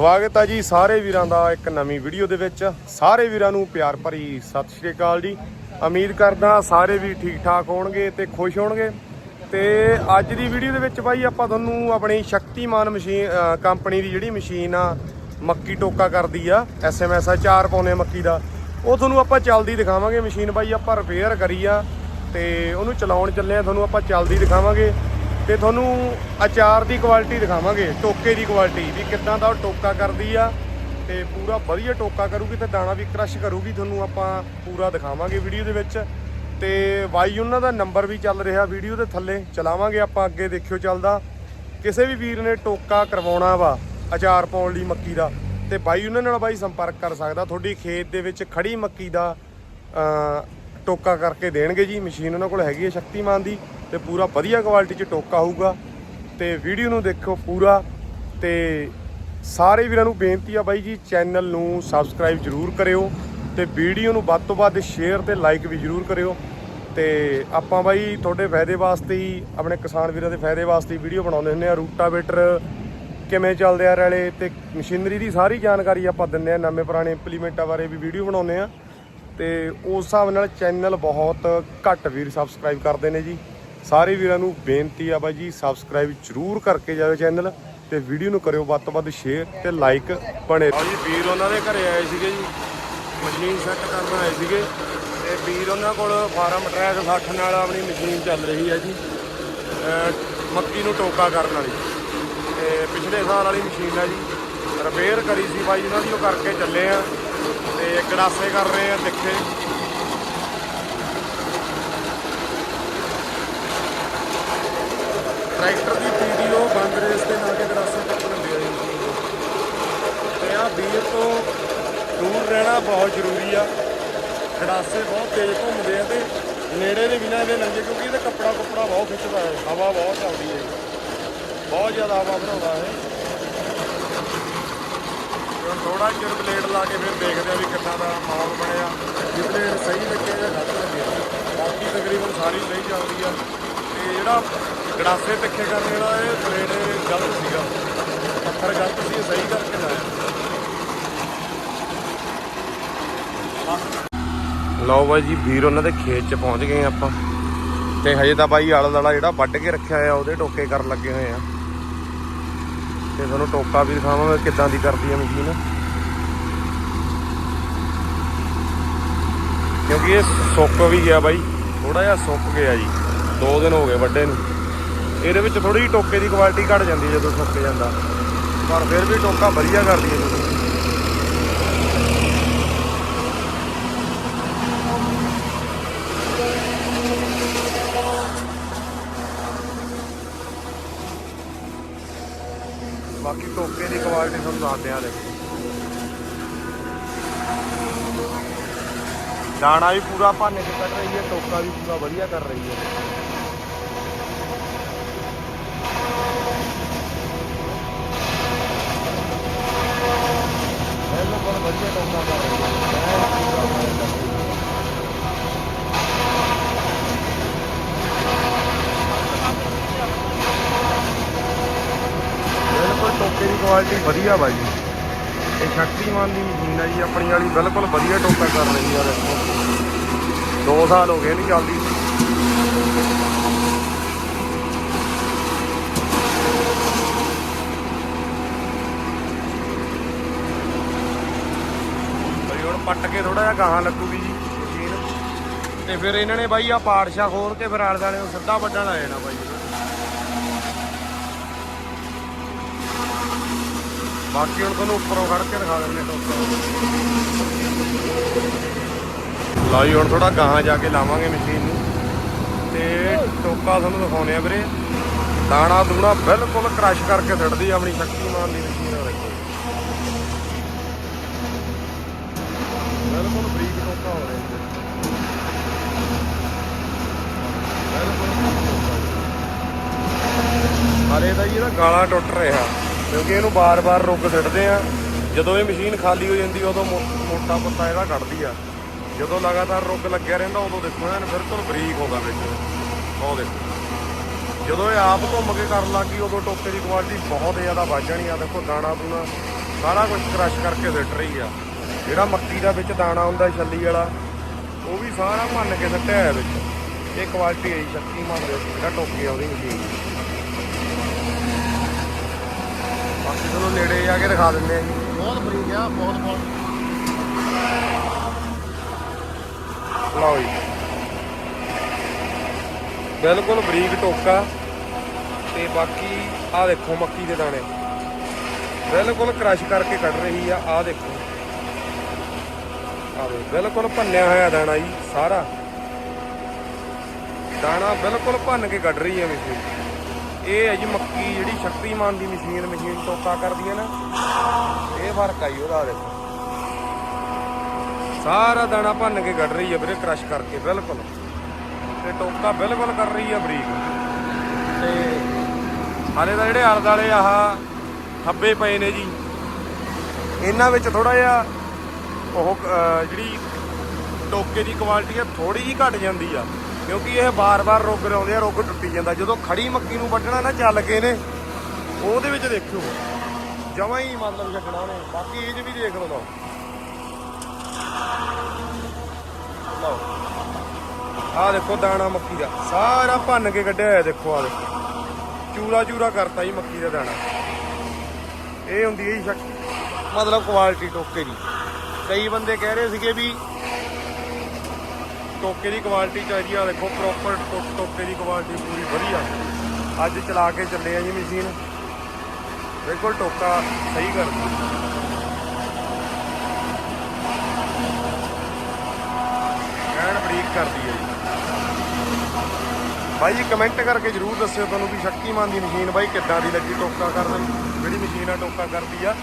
ਸਵਾਗਤ ਹੈ ਜੀ ਸਾਰੇ ਵੀਰਾਂ ਦਾ ਇੱਕ ਨਵੀਂ ਵੀਡੀਓ ਦੇ ਵਿੱਚ। ਸਾਰੇ ਵੀਰਾਂ ਨੂੰ ਪਿਆਰ ਭਰੀ ਸਤਿ ਸ਼੍ਰੀ ਅਕਾਲ ਜੀ। ਉਮੀਦ ਕਰਦਾ ਸਾਰੇ ਵੀ ਠੀਕ ਠਾਕ ਹੋਣਗੇ ਤੇ ਖੁਸ਼ ਹੋਣਗੇ। ਤੇ ਅੱਜ ਦੀ ਵੀਡੀਓ ਦੇ ਵਿੱਚ ਬਾਈ ਆਪਾਂ ਤੁਹਾਨੂੰ ਆਪਣੀ ਸ਼ਕਤੀਮਾਨ ਮਸ਼ੀਨ ਕੰਪਨੀ ਦੀ ਜਿਹੜੀ ਮਸ਼ੀਨ ਆ, ਮੱਕੀ ਟੋਕਾ ਕਰਦੀ ਆ ਐਸਐਮਐਸ ਆ, ਚਾਰ ਪਾਉਨੇ ਮੱਕੀ ਦਾ। ਉਹ ਤੁਹਾਨੂੰ ਆਪਾਂ ਚੱਲਦੀ ਦਿਖਾਵਾਂਗੇ ਮਸ਼ੀਨ ਬਾਈ, ਆਪਾਂ ਰਿਪੇਅਰ ਕਰੀ ਆ ਤੇ ਉਹਨੂੰ ਚਲਾਉਣ ਚੱਲੇ ਆ, ਤੁਹਾਨੂੰ ਆਪਾਂ ਚੱਲਦੀ ਦਿਖਾਵਾਂਗੇ। ਤੇ ਤੁਹਾਨੂੰ ਅਚਾਰ ਦੀ ਕੁਆਲਿਟੀ ਦਿਖਾਵਾਂਗੇ, ਟੋਕੇ ਦੀ ਕੁਆਲਿਟੀ ਵੀ ਕਿੱਦਾਂ ਦਾ ਉਹ ਟੋਕਾ ਕਰਦੀ ਆ ਤੇ ਪੂਰਾ ਵਧੀਆ ਟੋਕਾ ਕਰੂਗੀ ਤੇ ਦਾਣਾ ਵੀ ਕ੍ਰਸ਼ ਕਰੂਗੀ, ਤੁਹਾਨੂੰ ਆਪਾਂ ਪੂਰਾ ਦਿਖਾਵਾਂਗੇ ਵੀਡੀਓ ਦੇ ਵਿੱਚ। ਤੇ ਬਾਈ, ਉਹਨਾਂ ਦਾ ਨੰਬਰ ਵੀ ਚੱਲ ਰਿਹਾ ਵੀਡੀਓ ਦੇ ਥੱਲੇ, ਚਲਾਵਾਂਗੇ ਆਪਾਂ ਅੱਗੇ, ਦੇਖਿਓ ਚੱਲਦਾ। ਕਿਸੇ ਵੀ ਵੀਰ ਨੇ ਟੋਕਾ ਕਰਵਾਉਣਾ ਵਾ, ਅਚਾਰ ਪਾਉਣ ਲਈ ਮੱਕੀ ਦਾ, ਤੇ ਬਾਈ, ਉਹਨਾਂ ਨਾਲ ਬਾਈ ਸੰਪਰਕ ਕਰ ਸਕਦਾ। ਤੁਹਾਡੀ ਖੇਤ ਦੇ ਵਿੱਚ ਖੜੀ ਮੱਕੀ ਦਾ ਟੋਕਾ ਕਰਕੇ ਦੇਣਗੇ ਜੀ। ਮਸ਼ੀਨ ਉਹਨਾਂ ਕੋਲ ਹੈਗੀ ਹੈ ਸ਼ਕਤੀਮਾਨ ਦੀ ਤੇ ਪੂਰਾ ਵਧੀਆ ਕੁਆਲਿਟੀ ਚ ਟੋਕਾ ਹੋਊਗਾ। ਤੇ ਵੀਡੀਓ ਨੂੰ ਦੇਖੋ ਪੂਰਾ। ਤੇ ਸਾਰੇ ਵੀਰਾਂ ਨੂੰ ਬੇਨਤੀ ਆ ਬਾਈ ਜੀ ਚੈਨਲ ਨੂੰ ਸਬਸਕ੍ਰਾਈਬ ਜਰੂਰ ਕਰਿਓ ਤੇ ਵੀਡੀਓ ਨੂੰ ਵੱਧ ਤੋਂ ਵੱਧ ਸ਼ੇਅਰ ਤੇ ਲਾਈਕ ਵੀ ਜਰੂਰ ਕਰਿਓ। ਤੇ ਆਪਾਂ ਬਾਈ ਤੁਹਾਡੇ ਫਾਇਦੇ ਵਾਸਤੇ ਹੀ, ਆਪਣੇ ਕਿਸਾਨ ਵੀਰਾਂ ਦੇ ਫਾਇਦੇ ਵਾਸਤੇ ਵੀਡੀਓ ਬਣਾਉਂਦੇ ਹੁੰਦੇ ਆ। ਰੂਟਾਵੇਟਰ ਕਿਵੇਂ ਚੱਲਦੇ ਆ ਰੈਲੇ ਤੇ ਮਸ਼ੀਨਰੀ ਦੀ ਸਾਰੀ ਜਾਣਕਾਰੀ ਆਪਾਂ ਦਿੰਦੇ ਆ। ਨਵੇਂ ਪੁਰਾਣੇ ਇੰਪਲੀਮੈਂਟਾਂ ਬਾਰੇ ਵੀ ਵੀਡੀਓ ਬਣਾਉਂਦੇ ਆ। ਤੇ ਉਸ ਹਿਸਾਬ ਨਾਲ ਚੈਨਲ ਬਹੁਤ ਘੱਟ ਵੀਰ ਸਬਸਕ੍ਰਾਈਬ ਕਰਦੇ ਨੇ ਜੀ। ਸਾਰੇ ਵੀਰਾਂ ਨੂੰ ਬੇਨਤੀ ਆ ਬਾਈ ਜੀ ਸਬਸਕ੍ਰਾਈਬ ਜਰੂਰ ਕਰਕੇ ਜਾਓ ਚੈਨਲ ਤੇ ਵੀਡੀਓ ਨੂੰ ਕਰਿਓ ਵੱਧ ਤੋਂ ਵੱਧ ਸ਼ੇਅਰ ਤੇ ਲਾਈਕ ਬਣੇ ਆ ਜੀ ਵੀਰ ਉਹਨਾਂ ਦੇ ਘਰੇ ਆਏ ਸੀਗੇ ਜੀ। ਮਸ਼ੀਨ ਸੈੱਟ ਕਰਨ ਆਏ ਸੀਗੇ। ਤੇ ਵੀਰ ਉਹਨਾਂ ਕੋਲ ਫਾਰਮ ਟਰੈਕ 60 ਨਾਲ ਆਪਣੀ ਮਸ਼ੀਨ ਚੱਲ ਰਹੀ ਹੈ ਜੀ। ਮੱਕੀ ਨੂੰ ਟੋਕਾ ਕਰਨ ਵਾਲੀ। ਤੇ ਪਿਛਲੇ ਸਾਲ ਵਾਲੀ ਮਸ਼ੀਨ ਆ ਜੀ। ਰਿਪੇਅਰ ਕਰੀ ਸੀ ਬਾਈ ਉਹਨਾਂ ਦੀ ਉਹ ਕਰਕੇ ਚੱਲੇ ਆ। ਤੇ ਗੜਾਸੇ ਕਰ ਰਹੇ ਆ, ਦੇਖੇ। ਟਰੈਕਟਰ ਦੀ ਪੀਡੀਓ ਬੰਦ ਰੇਸ ਦੇ ਨਾਲ ਕੇ ਗੜਾਸੇ ਕੱਟਣ ਹੁੰਦੇ ਆ ਜੀ ਤੇ ਆ ਵੀਰ ਤੋਂ ਦੂਰ ਰਹਿਣਾ ਬਹੁਤ ਜ਼ਰੂਰੀ ਆ। ਗੜਾਸੇ ਬਹੁਤ ਤੇਜ਼ ਘੁੰਮਦੇ ਆ ਤੇ ਨੇੜੇ ਦੇ ਬਿਨਾਂ ਇਹਦੇ ਲੰਗੇ ਕਿਉਂਕਿ ਇਹਦਾ ਕੱਪੜਾ ਕੁੱਪੜਾ ਬਹੁਤ ਖਿੱਚਦਾ ਹੈ। ਹਵਾ ਬਹੁਤ ਚੱਲਦੀ ਹੈ। ਬਹੁਤ ਜ਼ਿਆਦਾ ਹਵਾ ਬਣਾਉਂਦਾ ਹੈ ਥੋੜਾ ਚਿਰ ਬਲੇਡ ਲਾ ਕੇ ਫਿਰ ਦੇਖਦੇ ਆ ਵੀ ਕਿੱਦਾਂ ਦਾ ਮਾਹੌਲ ਬਣਿਆ, ਜੇ ਬਲੇਡ ਸਹੀ ਲੱਗੇ ਜਾਂ ਗਲਤ ਲੱਗੇ। ਬਾਕੀ ਤਕਰੀਬਨ ਸਾਰੀ ਸਹੀ ਚੱਲਦੀ ਆ। ਤੇ ਜਿਹੜਾ ਗੜਾਸੇ ਤਿੱਖੇ ਕਰਨ ਵਾਲਾ, ਇਹ ਬਲੇਡ ਗਲਤ ਸੀਗਾ। ਪੱਥਰ ਗਲਤ ਸੀ ਸਹੀ ਕਰਕੇ ਲਾਇਆ। ਲਓ ਬਾਈ ਜੀ, ਵੀਰ ਉਹਨਾਂ ਦੇ ਖੇਤ 'ਚ ਪਹੁੰਚ ਗਏ ਆਪਾਂ। ਤੇ ਹਜੇ ਤਾਂ ਬਾਈ ਆਲਾ ਦਾਲਾ ਜਿਹੜਾ ਵੱਢ ਕੇ ਰੱਖਿਆ ਆ ਉਹਦੇ ਟੋਕੇ ਕਰਨ ਲੱਗੇ ਹੋਏ ਆ। ਤੇ ਤੁਹਾਨੂੰ ਟੋਕਾ ਵੀ ਦਿਖਾਵਾਂਗੇ ਕਿੱਦਾਂ ਦੀ ਕਰਦੀ ਆ ਮਸ਼ੀਨ। ਕਿਉਂਕਿ ਇਹ ਸੁੱਕ ਵੀ ਗਿਆ ਬਾਈ ਥੋੜਾ ਜਿਹਾ ਸੁੱਕ ਗਿਆ ਜੀ 2 ਦਿਨ ਹੋ ਗਏ ਵੱਡੇ ਨੂੰ। ਇਹਦੇ ਵਿੱਚ ਥੋੜੀ ਜਿਹੀ ਟੋਕੇ ਦੀ ਕੁਆਲਿਟੀ ਘਟ ਜਾਂਦੀ ਜਦੋਂ ਸੁੱਕ ਜਾਂਦਾ। ਪਰ ਫਿਰ ਵੀ ਟੋਕਾ ਵਧੀਆ ਕਰਦੀ ਹੈ ਬਾਕੀ ਟੋਕੇ ਦੀ ਕੁਆਲਿਟੀ ਤੁਹਾਨੂੰ ਦੱਸਦੇ ਆ ਦੇਖੋ ਦਾਣਾ ਵੀ ਪੂਰਾ ਭਾਨੇ ਤੇ ਕੱਢ ਰਹੀ ਹੈ, ਟੋਕਾ ਵੀ ਪੂਰਾ ਵਧੀਆ ਕਰ ਰਹੀ ਹੈ। ਬਿਲਕੁਲ ਵਧੀਆ ਟੋਕਾ ਕਰ ਰਹੀ ਹੈ ਐਨ ਪੂਰਾ ਵਧੀਆ ਕਰ ਰਹੀ ਹੈ ਬਿਲਕੁਲ ਟੋਕੇ ਦੀ ਕੁਆਲਿਟੀ ਵਧੀਆ ਬਾਈ ਜੀ। ਇਹ ਸ਼ਕਤੀਮਾਨ ਦੀ ਮਸ਼ੀਨ ਹੈ ਜੀ, ਆਪਣੀ ਵਾਲੀ ਬਿਲਕੁਲ ਵਧੀਆ ਟੋਕਾ ਕਰ ਰਹੀ ਆ ਦੇਖੋ। 2 ਸਾਲ ਹੋ ਗਏ ਨਹੀਂ ਚੱਲਦੀ। ਹੁਣ ਪੱਟ ਕੇ ਥੋੜਾ ਜਿਹਾ ਗਾਹਾਂ ਲੱਗੂਗੀ ਜੀ ਮਸ਼ੀਨ। ਤੇ ਫਿਰ ਇਹਨਾਂ ਨੇ ਬਾਈ ਆ ਪਾੜਸ਼ਾ ਹੋਰ ਕੇ ਫਿਰ ਆਲੇ ਦਾਲੇ ਨੂੰ ਸਿੱਧਾ ਵੱਢਣ ਆ ਜਾਣਾ ਬਾਈ ਬਾਕੀ ਹੁਣ ਤੁਹਾਨੂੰ ਉੱਪਰੋਂ ਖੜ ਕੇ ਦਿਖਾ ਦਿੰਦੇ ਟੋਕਾ ਲਓ ਹੁਣ ਥੋੜਾ ਗਾਹਾਂ ਜਾ ਕੇ ਲਾਵਾਂਗੇ ਮਸ਼ੀਨ ਨੂੰ। ਤੇ ਟੋਕਾ ਤੁਹਾਨੂੰ ਦਿਖਾਉਣੇ ਆ ਵੀਰੇ। ਦਾਣਾ ਦੂਣਾ ਬਿਲਕੁਲ ਕ੍ਰਸ਼ ਕਰਕੇ ਛੱਡਦੀ ਆਪਣੀ ਸ਼ਕਤੀਮਾਨ ਦੀ ਮਸ਼ੀਨ ਆ ਦੇਖੋ। ਬਿਲਕੁਲ ਬਰੀਕ ਟੋਕਾ ਹੋ ਰਿਹਾ ਬਿਲਕੁਲ ਬਰੀਕ ਟੋਕਾ ਜੀ ਇਹਦਾ ਗਾਲਾ ਟੁੱਟ ਰਿਹਾ। ਕਿਉਂਕਿ ਇਹਨੂੰ ਬਾਰ-ਬਾਰ ਰੁੱਗ ਸਿੱਟਦੇ ਆ। ਜਦੋਂ ਇਹ ਮਸ਼ੀਨ ਖਾਲੀ ਹੋ ਜਾਂਦੀ, ਉਦੋਂ ਮੋ- ਮੋਟਾ ਪੱਤਾ ਇਹਦਾ ਕੱਢਦੀ ਆ। ਜਦੋਂ ਲਗਾਤਾਰ ਰੁੱਗ ਲੱਗਿਆ ਰਹਿੰਦਾ, ਉਦੋਂ ਦੇਖੋ ਐਨ ਬਿਲਕੁਲ ਬਰੀਕ ਹੋ ਗਿਆ ਵਿੱਚ। ਉਹ ਦੇਖੋ। ਜਦੋਂ ਇਹ ਆਪ ਘੁੰਮ ਕੇ ਕਰਨ ਲੱਗੀ ਉਦੋਂ ਟੋਕੇ ਦੀ ਕੁਆਲਿਟੀ ਬਹੁਤ ਜ਼ਿਆਦਾ ਵੱਧ ਜਾਣੀ ਆ। ਦੇਖੋ, ਦਾਣਾ ਦੂਣਾ ਸਾਰਾ ਕੁਝ ਕ੍ਰਸ਼ ਕਰਕੇ ਸਿੱਟ ਰਹੀ ਆ। ਜਿਹੜਾ ਮੱਕੀ ਦਾ ਵਿੱਚ ਦਾਣਾ ਹੁੰਦਾ, ਛੱਲੀ ਵਾਲਾ, ਉਹ ਵੀ ਸਾਰਾ ਭੰਨ ਕੇ ਸੱਟਿਆ ਹੋਇਆ ਵਿੱਚ। ਇਹ ਕੁਆਲਿਟੀ ਹੈ ਸ਼ਕਤੀਮਾਨ ਦੇ ਜਿਹੜਾ ਟੋਕੀ ਆ ਉਹਦੀ ਮਸ਼ੀਨ ਦੀ। ਬਾਕੀ ਤੁਹਾਨੂੰ ਨੇੜੇ ਜਾ ਕੇ ਦਿਖਾ ਦਿੰਦੇ ਆ ਜੀ। ਬਹੁਤ ਬਰੀਕ ਆ ਬਹੁਤ ਬਹੁਤ ਲਓ ਜੀ। ਬਿਲਕੁਲ ਬਰੀਕ ਟੋਕਾ ਤੇ ਬਾਕੀ ਆਹ ਦੇਖੋ ਮੱਕੀ ਦੇ ਦਾਣੇ। ਬਿਲਕੁਲ ਕ੍ਰਸ਼ ਕਰਕੇ ਕੱਢ ਰਹੀ ਆ ਆਹ ਦੇਖੋ। ਆਹ ਵੇ ਬਿਲਕੁਲ ਭੰਨਿਆ ਹੋਇਆ ਦਾਣਾ ਜੀ ਸਾਰਾ। ਦਾਣਾ ਬਿਲਕੁਲ ਭੰਨ ਕੇ ਕੱਢ ਰਹੀ ਹੈ ਮਸ਼ੀਨ ਇਹ ਹੈ ਜੀ ਮੱਕੀ ਜਿਹੜੀ ਸ਼ਕਤੀਮਾਨ ਦੀ ਮਸ਼ੀਨ ਮਸ਼ੀਨ ਟੋਕਾ ਕਰਦੀ ਹੈ ਨਾ। ਇਹ ਫ਼ਰਕ ਆਈ ਉਹਦਾ ਦੇਖੋ। ਸਾਰਾ ਦਾਣਾ ਭੰਨ ਕੇ ਕੱਢ ਰਹੀ ਹੈ ਵੀਰੇ ਕ੍ਰਸ਼ ਕਰਕੇ, ਬਿਲਕੁਲ। ਤੇ ਟੋਕਾ ਬਿਲਕੁਲ ਕਰ ਰਹੀ ਹੈ ਬਰੀਕ। ਤੇ ਹਾਲੇ ਦਾ ਜਿਹੜੇ ਆਲੇ ਦੁਆਲੇ ਆਹ ਖੱਬੇ ਪਏ ਨੇ ਜੀ, ਇਹਨਾਂ ਵਿੱਚ ਥੋੜਾ ਜਿਹਾ ਉਹ ਜਿਹੜੀ ਟੋਕੇ ਦੀ ਕੁਆਲਿਟੀ ਆ ਥੋੜੀ ਜੀ ਘਟ ਜਾਂਦੀ ਆ। ਕਿਉਂਕਿ ਇਹ ਬਾਰ-ਬਾਰ ਰੁੱਗ ਲਾਉਂਦੇ ਆ ਰੁੱਗ ਟੁੱਟੀ ਜਾਂਦਾ। ਜਦੋਂ ਖੜੀ ਮੱਕੀ ਨੂੰ ਵੱਢਣਾ ਨਾ ਚੱਲ ਕੇ ਨੇ, ਉਹਦੇ ਵਿੱਚ ਦੇਖਿਓ। ਜਮਾਂ ਹੀ ਮਤਲਬ ਛੱਡਣਾ ਉਹਨੇ ਬਾਕੀ ਇਹ 'ਚ ਵੀ ਦੇਖ ਲਓ ਲਓ। ਆਹ ਦੇਖੋ ਦਾਣਾ ਮੱਕੀ ਦਾ। ਸਾਰਾ ਭੰਨ ਕੇ ਕੱਢਿਆ ਹੋਇਆ ਦੇਖੋ ਆਹ ਦੇਖੋ। ਚੂਰਾ ਚੂਰਾ ਕਰਤਾ ਜੀ ਮੱਕੀ ਦਾ ਦਾਣਾ। ਇਹ ਹੁੰਦੀ ਹੈ ਜੀ ਸ਼ਕ। ਮਤਲਬ ਕੁਆਲਿਟੀ ਟੋਕੇ ਦੀ। ਕਈ ਬੰਦੇ ਕਹਿ ਰਹੇ ਸੀਗੇ ਵੀ ਟੋਕੇ ਦੀ ਕੁਆਲਿਟੀ ਚਾਹੀਦੀ ਆ। ਦੇਖੋ ਪ੍ਰੋਪਰ ਟੋਕੇ ਦੀ ਕੁਆਲਿਟੀ ਪੂਰੀ ਵਧੀਆ। ਅੱਜ ਚਲਾ ਕੇ ਚੱਲੇ ਆ ਜੀ ਮਸ਼ੀਨ ਬਿਲਕੁਲ ਟੋਕਾ ਸਹੀ ਕਰਦੀ ਐਨ ਬਰੀਕ ਕਰਦੀ ਹੈ ਜੀ। ਭਾਈ ਜੀ ਕਮੈਂਟ ਕਰਕੇ ਜਰੂਰ ਦੱਸਿਓ ਤੁਹਾਨੂੰ ਵੀ ਸ਼ਕਤੀਮਾਨ ਦੀ ਮਸ਼ੀਨ ਬਾਈ ਕਿੱਦਾਂ ਦੀ ਲੱਗੀ ਟੋਕਾ ਕਰਨ। ਜਿਹੜੀ ਮਸ਼ੀਨ ਆ, ਟੋਕਾ ਕਰਦੀ ਆ,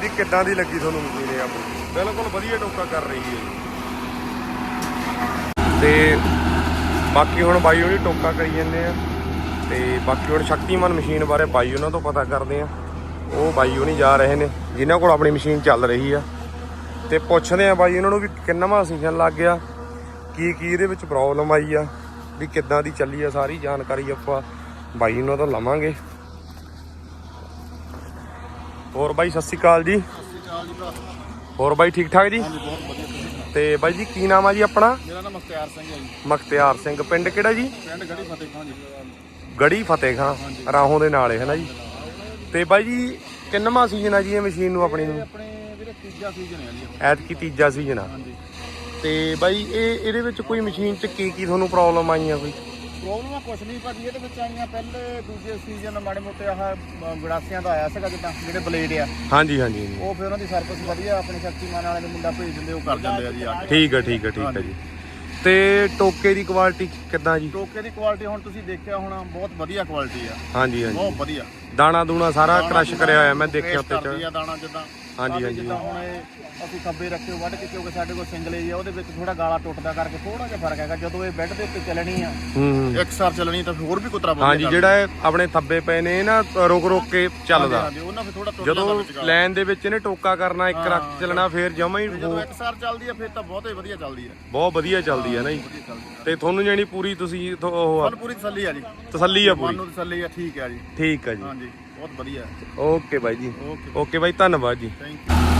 ਵੀ ਕਿੱਦਾਂ ਦੀ ਲੱਗੀ ਤੁਹਾਨੂੰ ਮਸ਼ੀਨ ਇਹ ਆਪਣੀ। ਬਿਲਕੁਲ ਵਧੀਆ ਟੋਕਾ ਕਰ ਰਹੀ ਹੈ ਜੀ। ਤੇ ਬਾਕੀ ਹੁਣ ਬਾਈ ਉਹਦੀ ਟੋਕਾ ਕਰੀ ਜਾਂਦੇ ਆ। ਤੇ ਬਾਕੀ ਹੁਣ ਸ਼ਕਤੀਮਾਨ ਮਸ਼ੀਨ ਬਾਰੇ ਬਾਈ ਉਹਨਾਂ ਤੋਂ ਪਤਾ ਕਰਦੇ ਆ। ਉਹ ਬਾਈ ਉਹਨੀ ਜਾ ਰਹੇ ਨੇ ਜਿਨ੍ਹਾਂ ਕੋਲ ਆਪਣੀ ਮਸ਼ੀਨ ਚੱਲ ਰਹੀ ਆ। ਤੇ ਪੁੱਛਦੇ ਆ ਬਾਈ ਉਹਨਾਂ ਨੂੰ ਵੀ ਕਿੰਨਾਵਾਂ ਸੀਜ਼ਨ ਲੱਗ ਗਿਆ ਕੀ ਕੀ ਇਹਦੇ ਵਿੱਚ ਪ੍ਰੋਬਲਮ ਆਈ ਆ ਵੀ ਕਿੱਦਾਂ ਦੀ ਚੱਲੀ ਆ ਸਾਰੀ ਜਾਣਕਾਰੀ ਆਪਾਂ ਬਾਈ ਉਹਨਾਂ ਤੋਂ ਲਵਾਂਗੇ। ਹੋਰ ਬਾਈ ਸਤਿ ਸ਼੍ਰੀ ਅਕਾਲ ਜੀ। ਸਤਿ ਸ਼੍ਰੀ ਅਕਾਲ ਜੀ ਹੋਰ ਬਾਈ ਠੀਕ ਠਾਕ ਜੀ? ਹਾਂਜੀ ਬਹੁਤ ਵਧੀਆ। ਤੁਸੀਂ ਤੇ ਬਾਈ ਜੀ ਕੀ ਨਾਮ ਆ ਜੀ ਆਪਣਾ? ਮੇਰਾ ਨਾਮ ਮੁਖਤਿਆਰ ਸਿੰਘ ਹੈ ਜੀ। ਮਖਤਿਆਰ ਸਿੰਘ। ਪਿੰਡ ਕਿਹੜਾ ਜੀ? ਪਿੰਡ ਗੜੀ ਫਤਿਹ ਖਾਂ ਜੀ। ਗੜੀ ਫਤਿਹ ਖਾਂ ਰਾਹੋਂ ਦੇ ਨਾਲ ਹੈ ਨਾ ਜੀ? ਤੇ ਬਾਈ ਜੀ ਕਿੰਨਵਾਂ ਸੀਜ਼ਨ ਆ ਜੀ ਇਹ ਮਸ਼ੀਨ ਨੂੰ ਆਪਣੀ ਨੂੰ? ਆਪਣੇ ਵੀਰੇ ਤੀਜਾ ਸੀਜ਼ਨ ਹੈ ਜੀ। ਐਤਕੀ ਤੀਜਾ ਸੀਜ਼ਨ ਆ। ਹਾਂਜੀ। ਤੇ ਬਾਈ ਇਹ ਇਹਦੇ ਵਿੱਚ ਕੋਈ ਮਸ਼ੀਨ 'ਚ ਕੀ ਕੀ ਤੁਹਾਨੂੰ ਪ੍ਰੋਬਲਮ ਆਈਆਂ ਕੋਈ? ਪ੍ਰੋਬਲਮ ਆ ਕੁਛ ਨਹੀਂ ਭਾਜੀ ਇਹਦੇ ਵਿੱਚ ਆਈਆਂ ਪਹਿਲੇ ਦੂਜੇ ਸੀਜ਼ਨ ਮਾੜੇ ਮੋਟੇ ਆਹ ਅ, ਗੜਾਸਿਆਂ ਦਾ ਆਇਆ ਸੀਗਾ ਜਿੱਦਾਂ ਜਿਹੜੇ ਬਲੇਡ ਆ। ਹਾਂਜੀ ਹਾਂਜੀ ਹਾਂਜੀ। ਉਹ ਫਿਰ ਉਹਨਾਂ ਦੀ ਸਰਵਿਸ ਵਧੀਆ ਆਪਣੇ ਸ਼ਕਤੀਮਾਨ ਵਾਲੇ ਨੂੰ ਮੁੰਡਾ ਭੇਜ ਦਿੰਦੇ ਉਹ ਕਰ ਦਿੰਦੇ ਆ ਜੀ ਆ ਕੇ। ਠੀਕ ਹੈ ਠੀਕ ਹੈ ਠੀਕ ਹੈ ਜੀ। ਤੇ ਟੋਕੇ ਦੀ ਕੁਆਲਿਟੀ ਕਿੱਦਾਂ ਜੀ? ਟੋਕੇ ਦੀ ਕੁਆਲਿਟੀ ਹੁਣ ਤੁਸੀਂ ਦੇਖਿਆ ਹੋਣਾ ਬਹੁਤ ਵਧੀਆ ਕੁਆਲਿਟੀ ਆ। ਹਾਂਜੀ ਹਾਂਜੀ। ਬਹੁਤ ਵਧੀਆ। ਦਾਣਾ ਦੂਣਾ ਸਾਰਾ ਦਾਣਾ ਕ੍ਰਸ਼ ਕਰਿਆ ਹੋਇਆ ਮੈਂ ਦੇਖਿਆ ਉੱਤੇ ਕਰਦੀ ਆ ਦਾਣਾ ਜਿੱਦਾਂ। ਹਾਂਜੀ, ਹਾਂਜੀ। ਜਿੱਦਾਂ ਹੁਣ ਇਹ ਅਸੀਂ ਖੱਬੇ ਰੱਖੇ ਵੱਢ ਕੇ ਕਿਉਂਕਿ ਸਾਡੇ ਕੋਲ ਸਿੰਗਲੇ ਜੀ ਆ ਉਹਦੇ ਵਿੱਚ ਥੋੜਾ ਗਾਲਾ ਟੁੱਟਦਾ ਕਰਕੇ ਥੋੜਾ ਜਿਹਾ ਫ਼ਰਕ ਹੈਗਾ। ਜਦੋਂ ਇਹ ਬੈੱਡ ਦੇ ਉੱਤੇ ਚੱਲਣੀ ਆ ਹੂੰ ਹੂੰ। ਇੱਕ ਸਾਰ ਚੱਲਣੀ ਤਾਂ ਫਿਰ ਹੋਰ ਵੀ ਕੁਤਰਾ ਹਾਂਜੀ ਜਿਹੜਾ ਇਹ ਆਪਣੇ ਥੱਬੇ ਪਏ ਨੇ ਇਹ ਨਾ ਰੁਕ ਰੁਕ ਕੇ ਚੱਲਦਾ। ਹਾਂਜੀ ਉਹਨਾਂ ਫਿਰ ਥੋੜਾ ਟੁੱਟ ਜਾਂਦਾ। ਲਾਈਨ ਦੇ ਵਿੱਚ ਇਹਨੇ ਟੋਕਾ ਕਰਨਾ ਇੱਕ ਰੱਖ ਚੱਲਣਾ ਫੇਰ ਜਮਾ ਹੀ ਜਦੋਂ ਇੱਕ ਸਾਰ ਚੱਲਦੀ ਆ ਫਿਰ ਤਾਂ ਬਹੁਤ ਹੀ ਵਧੀਆ ਚੱਲਦੀ ਆ। ਬਹੁਤ ਵਧੀਆ ਚੱਲਦੀ ਹੈ ਨਾ ਜੀ ਵਧੀਆ ਚੱਲਦੀ ਆ। ਤੇ ਤੁਹਾਨੂੰ ਜਾਨੀ ਪੂਰੀ ਤੁਸੀਂ ਥੋ- ਉਹ ਆ, ਮਨ ਪੂਰੀ ਤਸੱਲੀ ਆ ਜੀ। ਤਸੱਲੀ ਆ ਮਨ ਪੂਰੀ? ਨੂੰ ਤਸੱਲੀ ਆ ਠੀਕ ਆ ਜੀ। ਠੀਕ ਆ ਜੀ। ਹਾਂਜੀ। ਬਹੁਤ ਵਧੀਆ। ਓਕੇ ਬਾਈ ਜੀ। ਓਕੇ। ਬਾਈ ਧੰਨਵਾਦ ਜੀ। Thank you